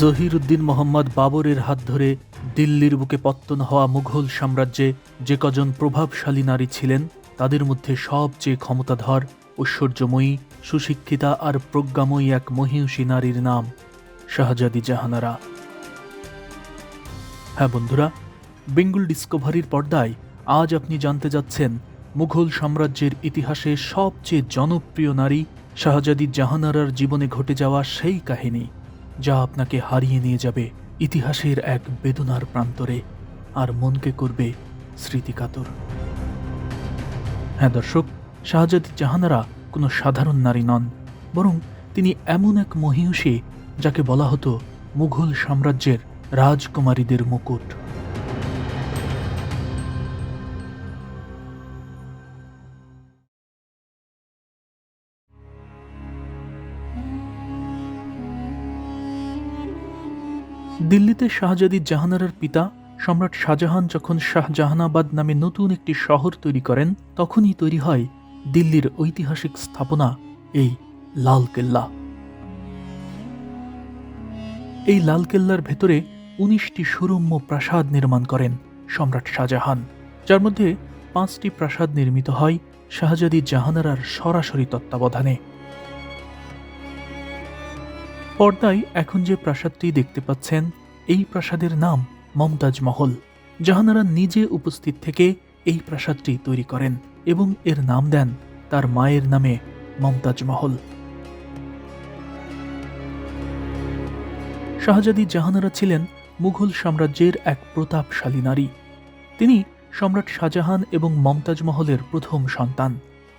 জহির উদ্দিন মোহাম্মদ বাবরের হাত ধরে দিল্লির বুকে পত্তন হওয়া মুঘল সাম্রাজ্যে যে কজন প্রভাবশালী নারী ছিলেন, তাদের মধ্যে সবচেয়ে ক্ষমতাধর, ঐশ্বর্যময়ী, সুশিক্ষিতা আর প্রজ্ঞাময়ী এক মহিষী নারীর নাম শাহজাদি জাহানারা। হ্যাঁ বন্ধুরা, বেঙ্গল ডিসকভারির পর্দায় আজ আপনি জানতে যাচ্ছেন মুঘল সাম্রাজ্যের ইতিহাসে সবচেয়ে জনপ্রিয় নারী শাহজাদি জাহানারার জীবনে ঘটে যাওয়া সেই কাহিনী। যা আপনাকে হারিয়ে নিয়ে যাবে ইতিহাসের এক বেদনার প্রান্তরে আর মনকে করবে স্মৃতিকাতর। হ্যাঁ দর্শক, শাহজাদ জাহানারা কোনো সাধারণ নারী নন, বরং তিনি এমন এক মহিষী যাকে বলা হতো মুঘল সাম্রাজ্যের রাজকুমারীদের মুকুট। দিল্লিতে শাহজাদি জাহানারার পিতা সম্রাট শাহজাহান যখন শাহজাহানাবাদ নামে নতুন একটি শহর তৈরি করেন, তখনই তৈরি হয় দিল্লির ঐতিহাসিক স্থাপনা, এই লাল কেল্লা এই লাল কেল্লার ভেতরে উনিশটি সুরম্য প্রাসাদ নির্মাণ করেন সম্রাট শাহজাহান, যার মধ্যে পাঁচটি প্রাসাদ নির্মিত হয় শাহজাদি জাহানারার সরাসরি তত্ত্বাবধানে। পর্দায় এখন যে প্রাসাদটি দেখতে পাচ্ছেন এই প্রাসাদের নাম মমতাজ মহল জাহানারা নিজে উপস্থিত থেকে এই প্রাসাদটি তৈরি করেন এবং এর নাম দেন তার মায়ের নামে মমতাজ মহল। শাহজাদি জাহানারা ছিলেন মুঘল সাম্রাজ্যের এক প্রতাপশালী নারী। তিনি সম্রাট শাহজাহান এবং মমতাজ মহলের প্রথম সন্তান।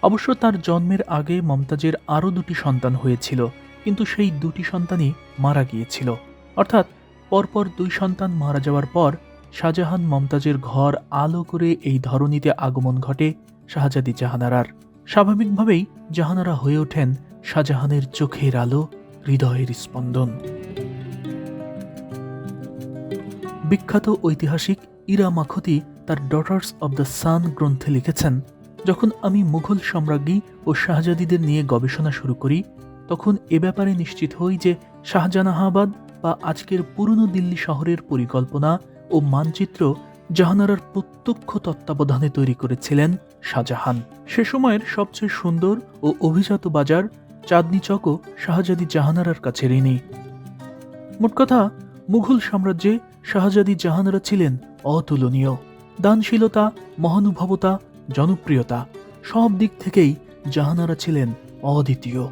অবশ্য তার জন্মের আগে মমতাজের আরও দুটি সন্তান হয়েছিল, কিন্তু সেই দুটি সন্তানই মারা গিয়েছিল। অর্থাৎ পরপর দুই সন্তান মারা যাওয়ার পর শাহজাহান মমতাজের ঘর আলো করে এই ধরনীতে আগমন ঘটে শাহজাদি জাহানারার। স্বাভাবিকভাবেই জাহানারা হয়ে ওঠেন শাহজাহানের চোখের আলো, হৃদয়ের স্পন্দন। বিখ্যাত ঐতিহাসিক ইরা মাখতি তার ডটার্স অব দ্য সান গ্রন্থে লিখেছেন, যখন আমি মুঘল সম্রাজ্ঞী ও শাহজাদিদের নিয়ে গবেষণা শুরু করি, তখন এ ব্যাপারে নিশ্চিত হই যে শাহজানাহাবাদ বা আজকের পুরনো দিল্লি শহরের পরিকল্পনা ও মানচিত্র জাহানারার প্রত্যক্ষ তত্ত্বাবধানে তৈরি করেছিলেন শাহজাহান। সে সময়ের সবচেয়ে সুন্দর ও অভিজাত বাজার চাঁদনি চকও শাহজাদি জাহানারার কাছে ঋণী মোট কথা, মুঘল সাম্রাজ্যে শাহজাদি জাহানারা ছিলেন অতুলনীয়। দানশীলতা, মহানুভবতা, জনপ্রিয়তা, সব দিক থেকেই জাহানারা ছিলেন অদ্বিতীয়।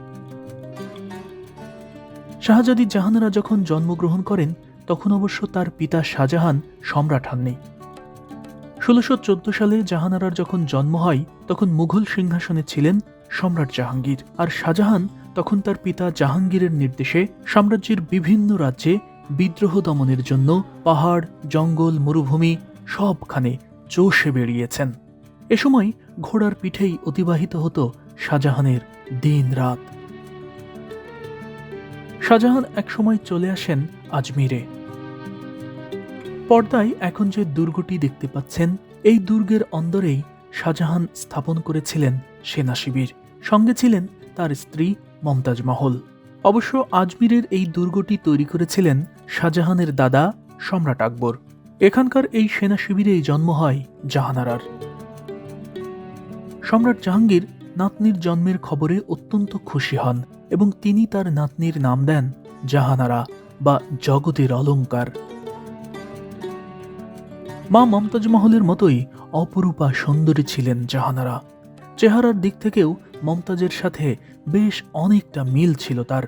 শাহজাদি জাহানারা যখন জন্মগ্রহণ করেন, তখন অবশ্য তার পিতা শাহজাহান সম্রাট হননি। ষোলোশো সালে জাহানারার যখন জন্ম হয়, তখন মুঘল সিংহাসনে ছিলেন সম্রাট জাহাঙ্গীর। আর শাহজাহান তখন তার পিতা জাহাঙ্গীরের নির্দেশে সাম্রাজ্যের বিভিন্ন রাজ্যে বিদ্রোহ দমনের জন্য পাহাড়, জঙ্গল, মরুভূমি সবখানে চষে বেরিয়েছেন এ সময় ঘোড়ার পিঠেই অতিবাহিত হতো শাহজাহানের দিন রাত। শাহজাহান একসময় চলে আসেন আজমিরে। পর্দায় এখন যে দুর্গটি দেখতে পাচ্ছেন, এই দুর্গের অন্দরেই শাহজাহান স্থাপন করেছিলেন সেনা শিবির। সঙ্গে ছিলেন তার স্ত্রী মমতাজ মহল। অবশ্য আজমিরের এই দুর্গটি তৈরি করেছিলেন শাহজাহানের দাদা সম্রাট আকবর। এখানকার এই সেনা শিবিরেই জন্ম হয় জাহানারার। সম্রাট জাহাঙ্গীর নাতনির জন্মের খবরে অত্যন্ত খুশি হন। এবং তিনি তার নাতনির নাম দেন জাহানারা বা জগতের অলঙ্কার মা মমতাজ মহলের মতোই অপরূপা সুন্দরী ছিলেন জাহানারা। চেহারার দিক থেকেও মমতাজের সাথে বেশ অনেকটা মিল ছিল তার।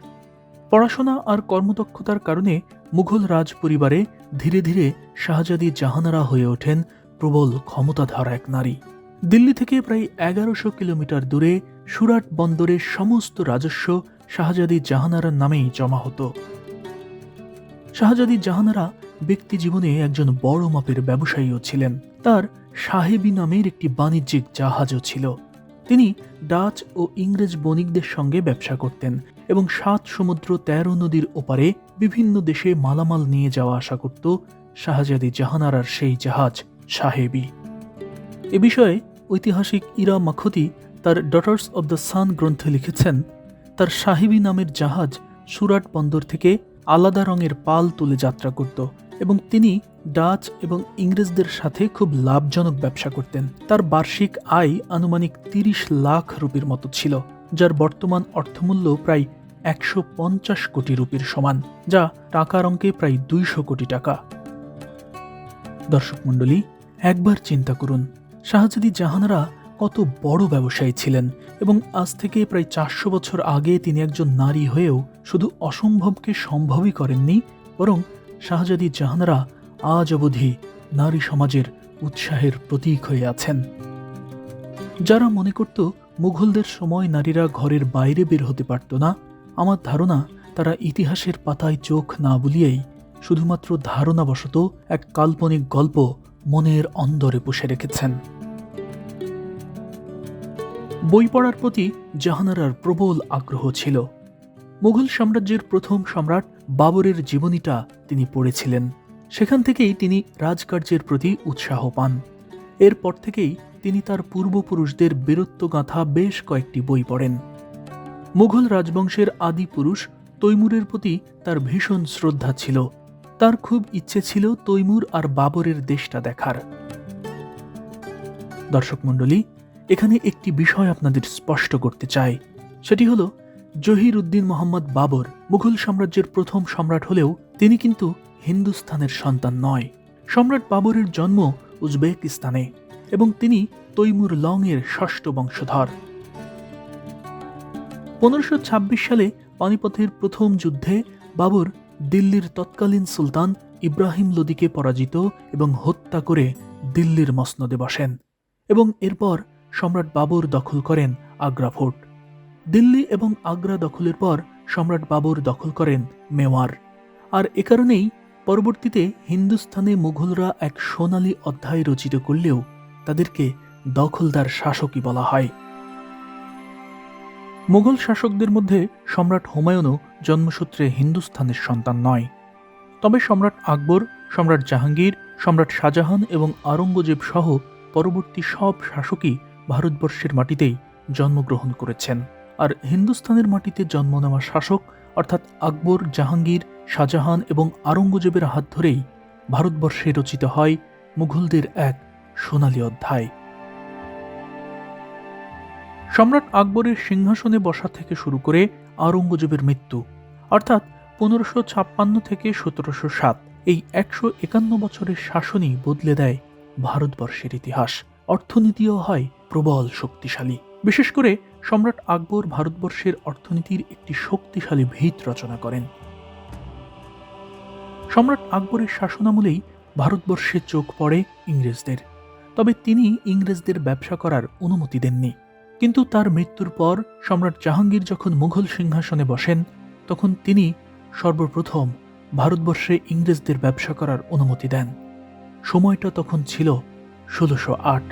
পড়াশোনা আর কর্মদক্ষতার কারণে মুঘল রাজ পরিবারে ধীরে ধীরে শাহজাদি জাহানারা হয়ে ওঠেন প্রবল ক্ষমতাধর এক নারী। দিল্লি থেকে প্রায় এগারোশো কিলোমিটার দূরে সুরাট বন্দরের সমস্ত রাজস্ব শাহজাদি জাহানারার নামেই জমা হতো। শাহজাদি জাহানারা ব্যক্তি জীবনে একজন বড় মাপের ব্যবসায়ীও ছিলেন। তার সাহেবী নামের একটি বাণিজ্যিক জাহাজও ছিল। তিনি ডাচ ও ইংরেজ বণিকদের সঙ্গে ব্যবসা করতেন এবং সাত সমুদ্র তেরো নদীর ওপারে বিভিন্ন দেশে মালামাল নিয়ে যাওয়া আশা করত শাহজাদি জাহানারার সেই জাহাজ সাহেবী। এ বিষয়ে ঐতিহাসিক ইরা মাখতি তার ডটার্স অব দ্য সান গ্রন্থে লিখেছেন, তার সাহেবী নামের জাহাজ সুরাট বন্দর থেকে আলাদা রঙের পাল তুলে যাত্রা করত এবং তিনি ডাচ এবং ইংরেজদের সাথে খুব লাভজনক ব্যবসা করতেন। তার বার্ষিক আয় আনুমানিক তিরিশ লাখ রুপির মতো ছিল, যার বর্তমান অর্থমূল্য প্রায় একশো পঞ্চাশ কোটি রুপির সমান, যা টাকার অঙ্কে প্রায় দুইশো কোটি টাকা। দর্শক মণ্ডলী, একবার চিন্তা করুন, শাহজাদি জাহানারা কত বড় ব্যবসায়ী ছিলেন এবং আজ থেকে প্রায় চারশো বছর আগে তিনি একজন নারী হয়েও শুধু অসম্ভবকে সম্ভবই করেননি, বরং শাহজাদি জাহানারা আজ অবধি নারী সমাজের উৎসাহের প্রতীক হয়ে আছেন। যারা মনে করত মুঘলদের সময় নারীরা ঘরের বাইরে বের হতে পারত না, আমার ধারণা তারা ইতিহাসের পাতায় চোখ না বুলিয়েই শুধুমাত্র ধারণাবশত এক কাল্পনিক গল্প মনের অন্দরে পুষে রেখেছেন। বই পড়ার প্রতি জাহানারার প্রবল আগ্রহ ছিল। মুঘল সাম্রাজ্যের প্রথম সম্রাট বাবরের জীবনীটা তিনি পড়েছিলেন। সেখান থেকেই তিনি রাজকার্যের প্রতি উৎসাহ পান। এরপর থেকেই তিনি তার পূর্বপুরুষদের বীরত্বগাথা বেশ কয়েকটি বই পড়েন। মুঘল রাজবংশের আদি পুরুষ তৈমুরের প্রতি তার ভীষণ শ্রদ্ধা ছিল। তার খুব ইচ্ছে ছিল তৈমুর আর বাবরের দেশটা দেখার। দর্শক মণ্ডলী এখানে একটি বিষয় আপনাদের স্পষ্ট করতে চাই। সেটি হলো, জহির উদ্দিন মোহাম্মদ বাবর মুঘল সাম্রাজ্যের প্রথম সম্রাট হলেও তিনি কিন্তু হিন্দুস্থানের সন্তান নয়। সম্রাট বাবরের জন্ম উজবেকিস্তানে এবং তিনি তৈমুর লং এর ষষ্ঠ বংশধর। পনেরোশো সালে পানিপথের প্রথম যুদ্ধে বাবর দিল্লির তৎকালীন সুলতান ইব্রাহিম লোদিকে পরাজিত এবং হত্যা করে দিল্লির মসনদে বসেন এবং এরপর সম্রাট বাবর দখল করেন আগ্রা ফোর্ট। দিল্লি এবং আগ্রা দখলের পর সম্রাট বাবর দখল করেন মেওয়ার। আর এ কারণেই পরবর্তীতে হিন্দুস্তানে মুঘলরা এক সোনালী অধ্যায় রচিত করলেও তাদেরকে দখলদার শাসকই বলা হয়। মুঘল শাসকদের মধ্যে সম্রাট হুমায়ুনও জন্মসূত্রে হিন্দুস্থানের সন্তান নয়। তবে সম্রাট আকবর, সম্রাট জাহাঙ্গীর, সম্রাট শাহজাহান এবং আরঙ্গজেব সহ পরবর্তী সব শাসকই ভারতবর্ষের মাটিতেই জন্মগ্রহণ করেছেন। আর হিন্দুস্তানের মাটিতে জন্ম নেওয়া শাসক, অর্থাৎ আকবর, জাহাঙ্গীর, শাহজাহান এবং আরঙ্গজেবের হাত ধরেই ভারতবর্ষে রচিত হয় মুঘলদের এক সোনালী অধ্যায়। সম্রাট আকবরের সিংহাসনে বসা থেকে শুরু করে আরঙ্গজেবের মৃত্যু, অর্থাৎ পনেরোশো ছাপ্পান্ন থেকে সতেরোশো সাত, এই একশো একান্ন বছরের শাসনই বদলে দেয় ভারতবর্ষের ইতিহাস। অর্থনীতিও হয় প্রবল শক্তিশালী। বিশেষ করে সম্রাট আকবর ভারতবর্ষের অর্থনীতির একটি শক্তিশালী ভিত রচনা করেন। সম্রাট আকবরের শাসনামলেই ভারতবর্ষে চোখ পড়ে ইংরেজদের। তবে তিনি ইংরেজদের ব্যবসা করার অনুমতি দেননি। কিন্তু তার মৃত্যুর পর সম্রাট জাহাঙ্গীর যখন মুঘল সিংহাসনে বসেন, তখন তিনি সর্বপ্রথম ভারতবর্ষে ইংরেজদের ব্যবসা করার অনুমতি দেন। সময়টা তখন ছিল ষোলোশো আট।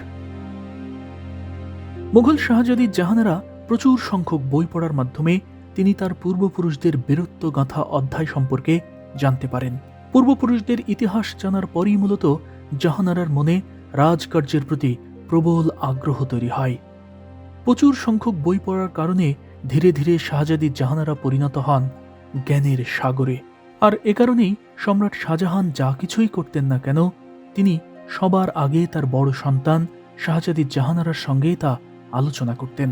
মুঘল শাহজাদি জাহানারা প্রচুর সংখ্যক বই পড়ার মাধ্যমে তিনি তার পূর্বপুরুষদের বীরত্ব গাঁথা অধ্যায় সম্পর্কে জানতে পারেন। পূর্বপুরুষদের ইতিহাস জানার পরই মূলত জাহানারার মনে রাজকার্যের প্রতি প্রবল আগ্রহ তৈরি হয়। প্রচুর সংখ্যক বই পড়ার কারণে ধীরে ধীরে শাহজাদি জাহানারা পরিণত হন জ্ঞানের সাগরে। আর এ কারণেই সম্রাট শাহজাহান যা কিছুই করতেন না কেন, তিনি সবার আগে তার বড় সন্তান শাহজাদি জাহানারার সঙ্গেই তা আলোচনা করতেন।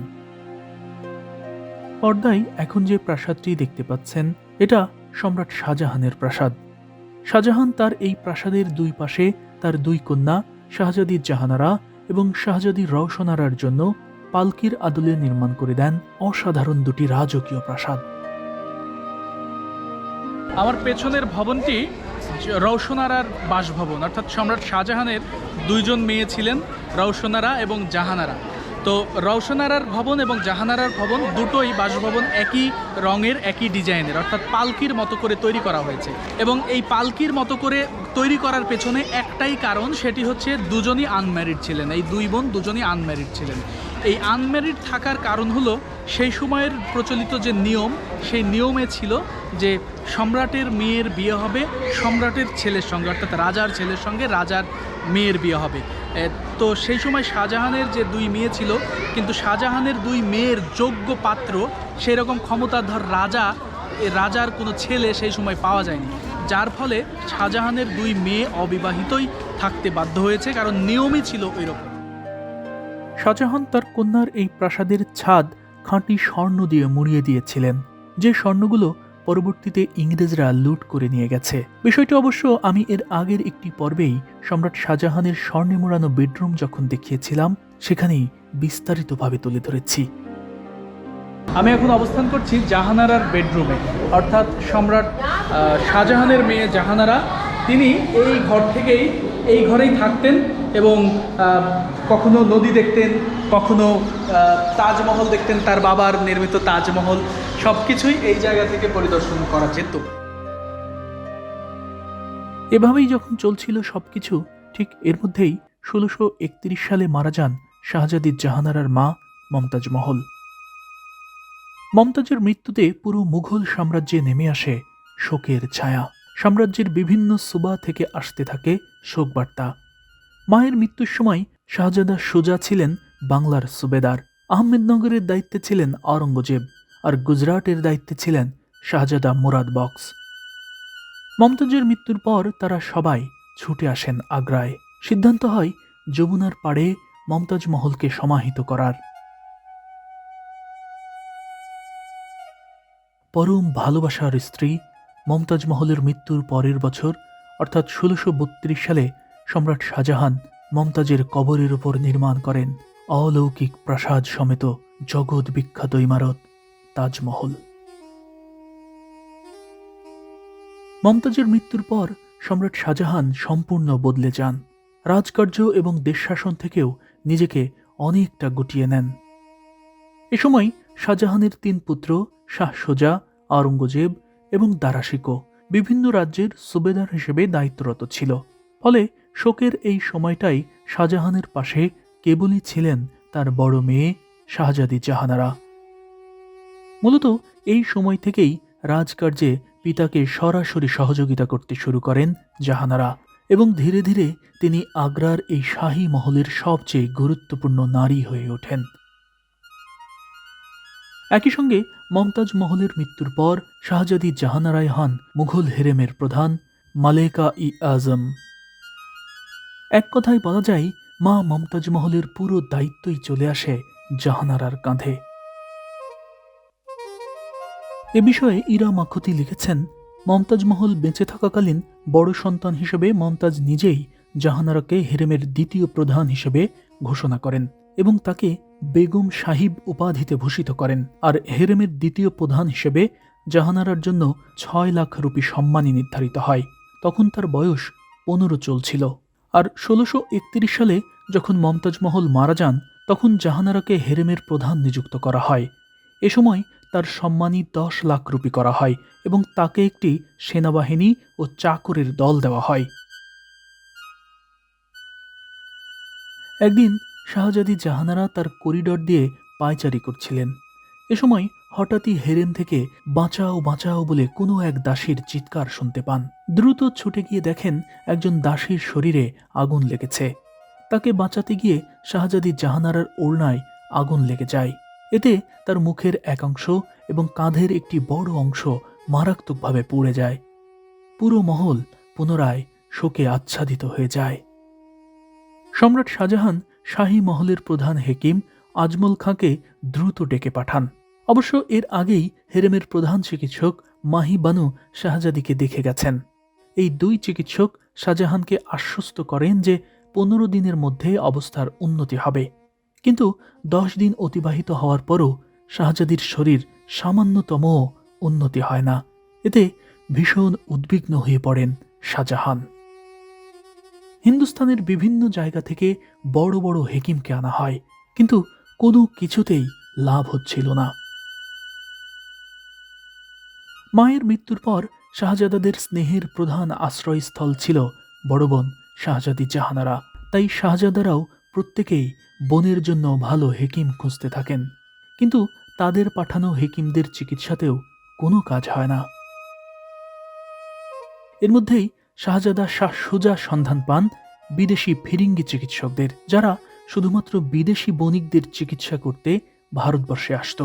পর্দায় এখন যে প্রাসাদটি দেখতে পাচ্ছেন, এটা সম্রাট শাহজাহানের প্রাসাদ। শাহজাহান তার এই প্রাসাদের দুই পাশে তার দুই কন্যা, শাহজাদি জাহানারা এবং শাহজাদি রওশনারার জন্য পালকির আদলে নির্মাণ করে দেন অসাধারণ দুটি রাজকীয় প্রাসাদ। আমার পেছনের ভবনটি রওশনারার বাসভবন, অর্থাৎ সম্রাট শাহজাহানের দুইজন মেয়ে ছিলেন, রওশনারা এবং জাহানারা। তো রওশনারার ভবন এবং জাহানারার ভবন দুটোই বাসভবন একই রঙের, একই ডিজাইনের, অর্থাৎ পালকির মতো করে তৈরি করা হয়েছে। এবং এই পালকির মতো করে তৈরি করার পেছনে একটাই কারণ, সেটি হচ্ছে দুজনই আনম্যারিড ছিলেন, এই দুই বোন দুজনই আনম্যারিড ছিলেন। এই আনম্যারিড থাকার কারণ হলো, সেই সময়ের প্রচলিত যে নিয়ম, সেই নিয়মে ছিল যে সম্রাটের মেয়ের বিয়ে হবে, সম্রাটের ছেলের সঙ্গে, অর্থাৎ রাজার ছেলের সঙ্গে, রাজার মেয়ের বিয়ে হবে। তো সেই সময় শাহজাহানের যে দুই মেয়ে ছিল, কিন্তু শাহজাহানের দুই মেয়ের যোগ্য পাত্র সেই রকম ক্ষমতাধর রাজা রাজার কোনো ছেলে সেই সময় পাওয়া যায়নি। যার ফলে শাহজাহানের দুই মেয়ে অবিবাহিতই থাকতে বাধ্য হয়েছে, কারণ নিয়মই ছিল ওই রকম শাহজাহান তার কন্যার এই প্রাসাদের ছাদ খাঁটি স্বর্ণ দিয়ে মুড়িয়ে দিয়েছিলেন। যে স্বর্ণগুলো পরবর্তীতে ইংরেজরা লুট করে নিয়ে গেছে। বিষয়টি অবশ্য আমি এর আগের একটি পর্বেই সম্রাট শাহজাহানের স্বর্ণে মোড়ানো বেডরুম যখন দেখিয়েছিলাম, সেখানেই বিস্তারিতভাবে তুলে ধরেছি। আমি এখন অবস্থান করছি জাহানারার বেডরুমে। অর্থাৎ সম্রাট শাহজাহানের মেয়ে জাহানারা তিনি এই ঘর থেকেই এই ঘরেই থাকতেন এবং কখনো নদী দেখতেন, কখনো তাজমহল দেখতেন, তার বাবার নির্মিত তাজমহল সব কিছুই এই জায়গা থেকে পরিদর্শন করা যেত। এভাবেই যখন চলছিল সবকিছু, ঠিক এর মধ্যেই ষোলোশো একত্রিশ সালে মারা যান শাহজাদি জাহানারার মা মমতাজ মহল। মমতাজের মৃত্যুতে পুরো মুঘল সাম্রাজ্যে নেমে আসে শোকের ছায়া। সাম্রাজ্যের বিভিন্ন সুবা থেকে আসতে থাকে শোকবার্তা। মায়ের মৃত্যুর সময় শাহজাদা সুজা ছিলেন বাংলার সুবেদার। আহমেদনগরের দায়িত্বে ছিলেন আওরঙ্গজেব আর গুজরাটের দায়িত্বে ছিলেন শাহজাদা মুরাদ বক্স। মমতাজের মৃত্যুর পর তারা সবাই ছুটে আসেন আগ্রায়। সিদ্ধান্ত হয় যমুনার পাড়ে মমতাজ মহলকে সমাহিত করার। পরম ভালোবাসার স্ত্রী মমতাজ মহলের মৃত্যুর পরের বছর, অর্থাৎ ষোলোশো সালে, সম্রাট শাহজাহান মমতাজের কবরের উপর নির্মাণ করেন অলৌকিক প্রাসাদ সমেত জগৎ বিখ্যাত ইমারত, তাজমহল। মমতাজের মৃত্যুর পর সম্রাট শাহজাহান সম্পূর্ণ বদলে যান। রাজকার্য এবং দেশ শাসন থেকেও নিজেকে অনেকটা গুটিয়ে নেন। এ সময় শাহজাহানের তিন পুত্র শাহ সোজা, আওরঙ্গজেব এবং দারাশিকো বিভিন্ন রাজ্যের সুবেদার হিসেবে দায়িত্বরত ছিল। ফলে শোকের এই সময়টাই শাহজাহানের পাশে কেবলই ছিলেন তার বড় মেয়ে শাহজাদি জাহানারা। মূলত এই সময় থেকেই রাজকার্যে পিতাকে সরাসরি সহযোগিতা করতে শুরু করেন জাহানারা এবং ধীরে ধীরে তিনি আগ্রার এই শাহী মহলের সবচেয়ে গুরুত্বপূর্ণ নারী হয়ে ওঠেন। একই সঙ্গে মমতাজ মহলের মৃত্যুর পর শাহজাদি জাহানারায় হন মুঘল হেরেমের প্রধান মালেকা ই আজম। এক কথায় বলা যায়, মা মমতাজ মহলের পুরো দায়িত্বই চলে আসে জাহানারার কাঁধে। এ বিষয়ে ইরা মাখতি লিখেছেন, মমতাজ মহল বেঁচে থাকাকালীন বড় সন্তান হিসেবে মমতাজ নিজেই জাহানারাকে হেরেমের দ্বিতীয় প্রধান হিসেবে ঘোষণা করেন। এবং তাকে বেগম সাহিব উপাধিতে ভূষিত করেন আর হেরেমের দ্বিতীয় প্রধান হিসেবে জাহানারার জন্য ছয় লাখ রুপি সম্মানী নির্ধারিত হয়। তখন তার বয়স পনেরো চলছিল। আর ষোলোশো একত্রিশ সালে যখন মমতাজ মহল মারা যান, তখন জাহানারাকে হেরেমের প্রধান নিযুক্ত করা হয়। এ সময় তার সম্মানী দশ লাখ রুপি করা হয় এবং তাকে একটি সেনাবাহিনী ও চাকরের দল দেওয়া হয়। একদিন শাহজাদি জাহানারা তার করিডর দিয়ে পায়চারি করছিলেন। এ সময় হঠাৎই হেরেম থেকে বাঁচাও বাঁচাও বলে কোনো এক দাসীর চিৎকার শুনতে পান। দ্রুত ছুটে গিয়ে দেখেন একজন দাসীর শরীরে আগুন লেগেছে। তাকে বাঁচাতে গিয়ে শাহজাদি জাহানারার ওড়নায় আগুন লেগে যায়। এতে তার মুখের একাংশ এবং কাঁধের একটি বড় অংশ মারাত্মকভাবে পুড়ে যায়। পুরো মহল পুনরায় শোকে আচ্ছাদিত হয়ে যায়। সম্রাট শাহজাহান শাহী মহলের প্রধান হেকিম আজমল খাঁকে দ্রুত ডেকে পাঠান। অবশ্য এর আগেই হেরেমের প্রধান চিকিৎসক মাহি বানু শাহজাদিকে দেখে গেছেন। এই দুই চিকিৎসক শাহজাহানকে আশ্বস্ত করেন যে পনেরো দিনের মধ্যে অবস্থার উন্নতি হবে। কিন্তু দশ দিন অতিবাহিত হওয়ার পরও শাহজাদির শরীর সামান্যতম উন্নতি হয় না। এতে ভীষণ উদ্বিগ্ন হয়ে পড়েন শাহজাহান। হিন্দুস্তানের বিভিন্ন জায়গা থেকে বড় বড় হেকিমকে আনা হয়, কিন্তু কোনো কিছুতেই লাভ হচ্ছিল না। মায়ের মৃত্যুর পর শাহজাদাদের স্নেহের প্রধান আশ্রয়স্থল ছিল বড় বোন শাহজাদি জাহানারা। তাই শাহজাদারাও প্রত্যেকেই বোনের জন্য ভালো হেকিম খুঁজতে থাকেন। কিন্তু তাদের পাঠানো হেকিমদের চিকিৎসাতেও কোনো কাজ হয় না। এর মধ্যেই শাহজাদা শাহ সুজা সন্ধান পান বিদেশি ফিরিঙ্গি চিকিৎসকদের, যারা শুধুমাত্র বিদেশি বণিকদের চিকিৎসা করতে ভারতবর্ষে আসত।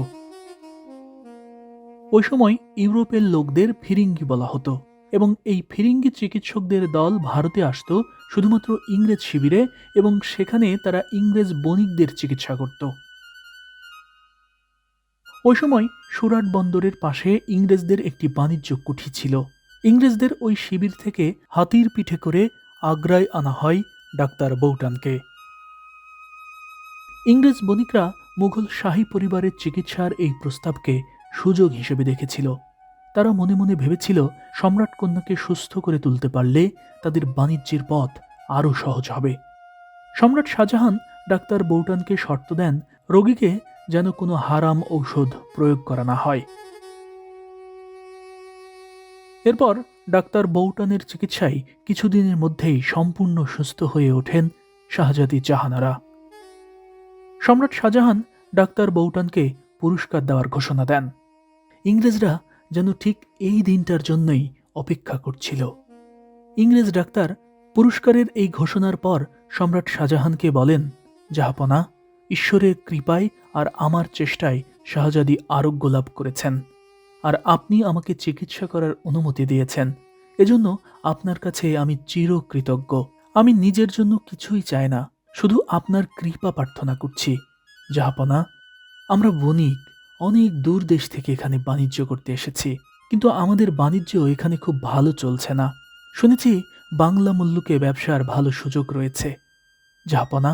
ওই সময় ইউরোপের লোকদের ফিরিঙ্গি বলা হতো এবং এই ফিরিঙ্গি চিকিৎসকদের দল ভারতে আসতো শুধুমাত্র ইংরেজ শিবিরে এবং সেখানে তারা ইংরেজ বণিকদের চিকিৎসা করত। ওই সময় সুরাট বন্দরের পাশে ইংরেজদের একটি বাণিজ্য কুঠি ছিল। ইংরেজদের ওই শিবির থেকে হাতির পিঠে করে আগ্রায় আনা হয় ডাক্তার বৌটানকে। ইংরেজ বণিকরা মুঘল শাহী পরিবারের চিকিৎসার এই প্রস্তাবকে সুযোগ হিসেবে দেখেছিল। তারা মনে মনে ভেবেছিল, সম্রাট কন্যাকে সুস্থ করে তুলতে পারলে তাদের বাণিজ্যের পথ আরও সহজ হবে। সম্রাট শাহজাহান ডাক্তার বৌটানকে শর্ত দেন, রোগীকে যেন কোনো হারাম ঔষধ প্রয়োগ করা না হয়। এরপর ডাক্তার বৌটানের চিকিৎসায় কিছুদিনের মধ্যেই সম্পূর্ণ সুস্থ হয়ে ওঠেন শাহজাদি জাহানারা। সম্রাট শাহজাহান ডাক্তার বৌটানকে পুরস্কার দেওয়ার ঘোষণা দেন। ইংরেজরা যেন ঠিক এই দিনটার জন্যই অপেক্ষা করছিল। ইংরেজ ডাক্তার পুরস্কারের এই ঘোষণার পর সম্রাট শাহজাহানকে বলেন, জাহাপনা, ঈশ্বরের কৃপায় আর আমার চেষ্টায় শাহজাদি আরোগ্য লাভ করেছেন। আর আপনি আমাকে চিকিৎসা করার অনুমতি দিয়েছেন। এজন্য আপনার কাছে আমি চিরকৃতজ্ঞ। আমি নিজের জন্য কিছুই চাই না, শুধু আপনার কৃপা প্রার্থনা করছি। জাহাপনা, আমরা বণিক, অনেক দূর দেশ থেকে এখানে বাণিজ্য করতে এসেছি, কিন্তু আমাদের বাণিজ্য এখানে খুব ভালো চলছে না। শুনেছি বাংলা মূল্যকে ব্যবসার ভালো সুযোগ রয়েছে। জাহাপনা,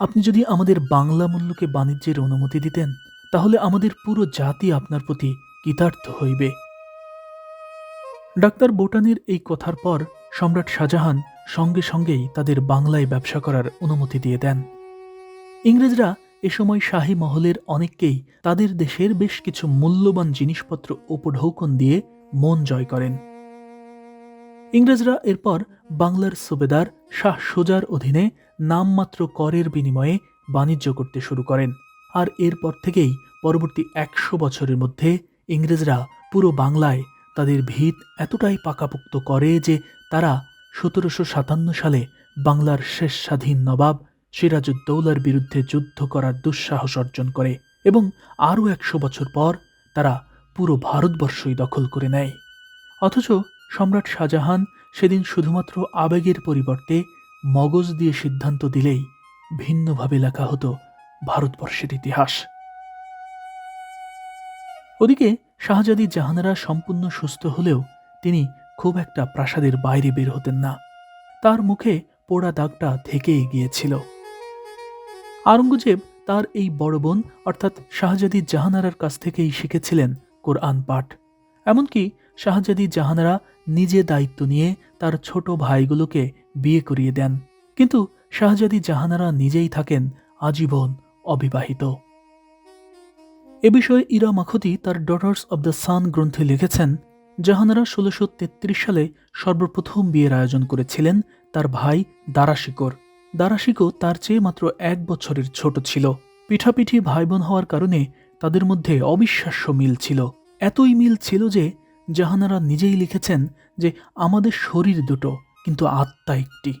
আপনি যদি আমাদের বাংলা মূল্যকে বাণিজ্যের অনুমতি দিতেন, তাহলে আমাদের পুরো জাতি আপনার প্রতি কৃতার্থ হইবে। ডাক্তার বোটানের এই কথার পর সম্রাট শাহজাহান সঙ্গে সঙ্গেই তাদের বাংলায় ব্যবসা করার অনুমতি দিয়ে দেন। ইংরেজরা এ সময় শাহী মহলের অনেককেই তাদের দেশের বেশ কিছু মূল্যবান জিনিসপত্র উপঢৌকন দিয়ে মন জয় করেন। ইংরেজরা এরপর বাংলার সুবেদার শাহ সোজার অধীনে নামমাত্র করের বিনিময়ে বাণিজ্য করতে শুরু করেন। আর এরপর থেকেই পরবর্তী একশো বছরের মধ্যে ইংরেজরা পুরো বাংলায় তাদের ভিত এতটাই পাকাপোক্ত করে যে তারা সতেরোশো সাতান্ন সালে বাংলার শেষ স্বাধীন নবাব সিরাজউদ্দৌলার বিরুদ্ধে যুদ্ধ করার দুঃসাহস অর্জন করে এবং আরও একশো বছর পর তারা পুরো ভারতবর্ষই দখল করে নেয়। অথচ সম্রাট শাহজাহান সেদিন শুধুমাত্র আবেগের পরিবর্তে মগজ দিয়ে সিদ্ধান্ত দিলেই ভিন্নভাবে লেখা হতো ভারতবর্ষের ইতিহাস। ওদিকে শাহজাদি জাহানারা সম্পূর্ণ সুস্থ হলেও তিনি খুব একটা প্রাসাদের বাইরে বের হতেন না। তার মুখে পোড়া দাগটা থেকেই গিয়েছিল। আরঙ্গজেব তার এই বড় বোন, অর্থাৎ শাহজাদি জাহানারার কাছ থেকেই শিখেছিলেন কোরআন পাঠ। এমনকি শাহজাদি জাহানারা নিজে দায়িত্ব নিয়ে তার ছোট ভাইগুলোকে বিয়ে করিয়ে দেন। কিন্তু শাহজাদি জাহানারা নিজেই থাকেন আজীবন অবিবাহিত। এ বিষয়ে ইরা মাখতি তার ডটার্স অব দ্য সান গ্রন্থে লিখেছেন, জাহানারা ষোলোশো তেত্রিশ সালে সর্বপ্রথম বিয়ের আয়োজন করেছিলেন তার ভাই দারাশিকর। দারাশিকো তার চেয়ে মাত্র এক বছরের ছোট ছিল। পিঠাপিঠি ভাই বোন হওয়ার কারণে তাদের মধ্যে অবিশ্বাস্য মিল ছিল। এতই মিল ছিল যে জাহানারা নিজেই লিখেছেন যে আমাদের শরীর দুটো, কিন্তু আত্মা একটি।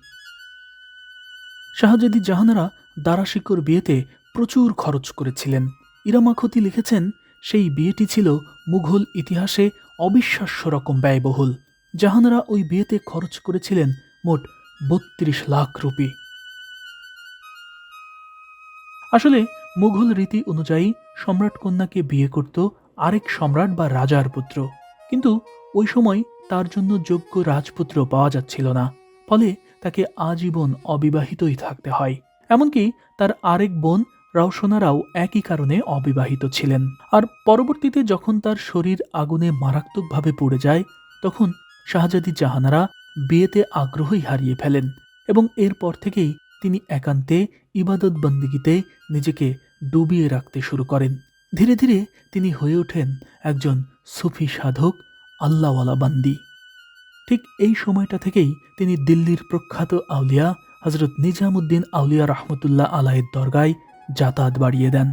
শাহজাদি জাহানারা দারাশিকোর বিয়েতে প্রচুর খরচ করেছিলেন। ইরামাখতি লিখেছেন, সেই বিয়েটি ছিল মুঘল ইতিহাসে অবিশ্বাস্য রকম ব্যয়বহুল, জাহানারা ওই বিয়েতে খরচ করেছিলেন মোট বত্রিশ লাখ রুপি। আসলে মুঘল রীতি অনুযায়ী সম্রাট কন্যাকে বিয়ে করত আরেক সম্রাট বা রাজার পুত্র। কিন্তু ওই সময় তার জন্য যোগ্য রাজপুত্র পাওয়া যাচ্ছিল না, ফলে তাকে আজীবন অবিবাহিতই থাকতে হয়। এমনকি তার আরেক বোন রওশনারাও একই কারণে অবিবাহিত ছিলেন। আর পরবর্তীতে যখন তার শরীর আগুনে মারাত্মকভাবে পুড়ে যায়, তখন শাহজাদি জাহানারা বিয়েতে আগ্রহই হারিয়ে ফেলেন এবং এরপর থেকেই তিনি একান্তে ইবাদত বন্দিগিতে নিজেকে ডুবিয়ে রাখতে শুরু করেন। ধীরে ধীরে তিনি হয়ে ওঠেন একজন সুফি সাধক আল্লাওয়ালা বান্দি। ঠিক এই সময়টা থেকেই তিনি দিল্লির প্রখ্যাত আউলিয়া হজরত নিজামুদ্দিন আউলিয়া রহমতুল্লাহ আলাহের দরগায় যাতায়াত বাড়িয়ে দেন।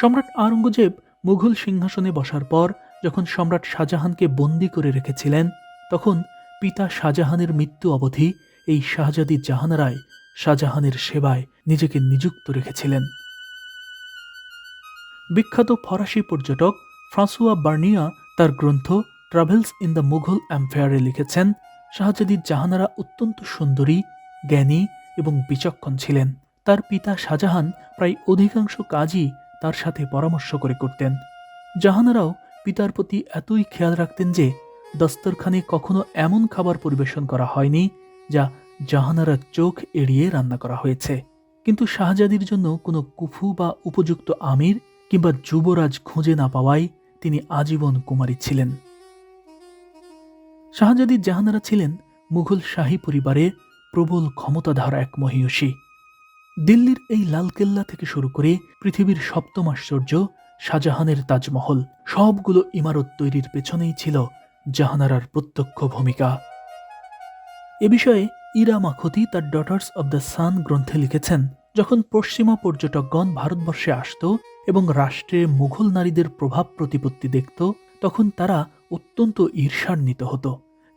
সম্রাট আওরঙ্গজেব মুঘল সিংহাসনে বসার পর যখন সম্রাট শাহজাহানকে বন্দি করে রেখেছিলেন, তখন পিতা শাহজাহানের মৃত্যু অবধি এই শাহজাদি জাহানারায় শাহজাহানের সেবায় নিজেকে নিযুক্ত রেখেছিলেন। বিখ্যাত ফরাসি পর্যটক ফ্রাঁসুয়া বার্নিয়া তার গ্রন্থ ট্রাভেলস ইন দ্য মুঘল এম্পায়ারে লিখেছেন, শাহজাদি জাহানারা অত্যন্ত সুন্দরী, জ্ঞানী এবং বিচক্ষণ ছিলেন। তার পিতা শাহজাহান প্রায় অধিকাংশ কাজই তার সাথে পরামর্শ করে করতেন। জাহানারাও পিতার প্রতি এতই খেয়াল রাখতেন যে, দস্তরখানে কখনো এমন খাবার পরিবেশন করা হয়নি যা জাহানারার চোখ এড়িয়ে রান্না করা হয়েছে। কিন্তু শাহজাদির জন্য কোনো কুফু বা উপযুক্ত আমির কিংবা যুবরাজ খুঁজে না পাওয়ায় তিনি আজীবন কুমারী ছিলেন। শাহজাদি জাহানারা ছিলেন মুঘল শাহী পরিবারের প্রবল ক্ষমতাধার এক মহিয়সী দিল্লির এই লালকেল্লা থেকে শুরু করে পৃথিবীর সপ্তম আশ্চর্য শাহজাহানের তাজমহল, সবগুলো ইমারত তৈরির পেছনেই ছিল জাহানারার প্রত্যক্ষ ভূমিকা। এ বিষয়ে ইরা মাখতি তার ডটার্স অব দ্য সান গ্রন্থে লিখেছেন, যখন পশ্চিমা পর্যটকগণ ভারতবর্ষে আসত এবং রাষ্ট্রে মুঘল নারীদের প্রভাব প্রতিপত্তি দেখত, তখন তারা অত্যন্ত ঈর্ষান্বিত হতো।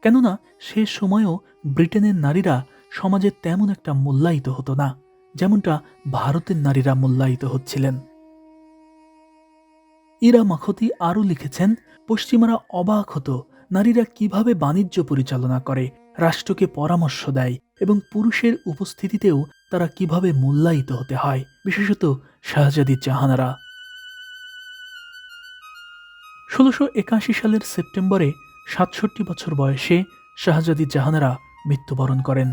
কেননা সে সময়ও ব্রিটেনের নারীরা সমাজে তেমন একটা মূল্যায়িত হতো না, যেমনটা ভারতের নারীরা মূল্যায়িত হচ্ছিলেন। ইরা মাখতি আরও লিখেছেন, পশ্চিমারা অবাক হতো নারীরা কীভাবে বাণিজ্য পরিচালনা করে, রাষ্ট্রকে পরামর্শ দেয় এবং পুরুষের উপস্থিতিতেও তারা কীভাবে মূল্যায়িত হতে হয়, বিশেষত শাহজাদি জাহানারা। ষোলোশো একাশি সালের সেপ্টেম্বরে সাতষট্টি বছর বয়সে শাহজাদি জাহানারা মৃত্যুবরণ করেন।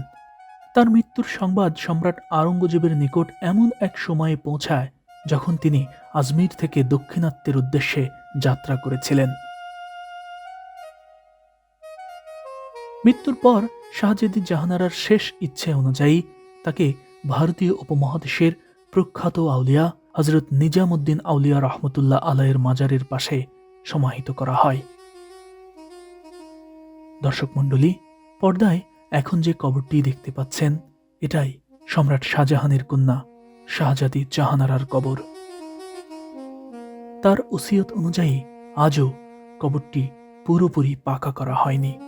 তার মৃত্যুর সংবাদ সম্রাট আওরঙ্গজেবের নিকট এমন এক সময়ে পৌঁছায়, যখন তিনি আজমির থেকে দক্ষিণাত্যের উদ্দেশ্যে যাত্রা করেছিলেন। মৃত্যুর পর শাহজাদি জাহানারার শেষ ইচ্ছে অনুযায়ী তাকে ভারতীয় উপমহাদেশের প্রখ্যাত আউলিয়া হজরত নিজামুদ্দিন আউলিয়া রহমতুল্লাহ আলাইয়ের মাজারের পাশে সমাহিত করা হয়। দর্শক মণ্ডলী, পর্দায় এখন যে কবরটি দেখতে পাচ্ছেন, এটাই সম্রাট শাহজাহানের কন্যা, শাহজাদি জাহানারার কবর। তার ওসিয়ত অনুযায়ী আজও কবরটি পুরোপুরি পাকা করা হয়নি।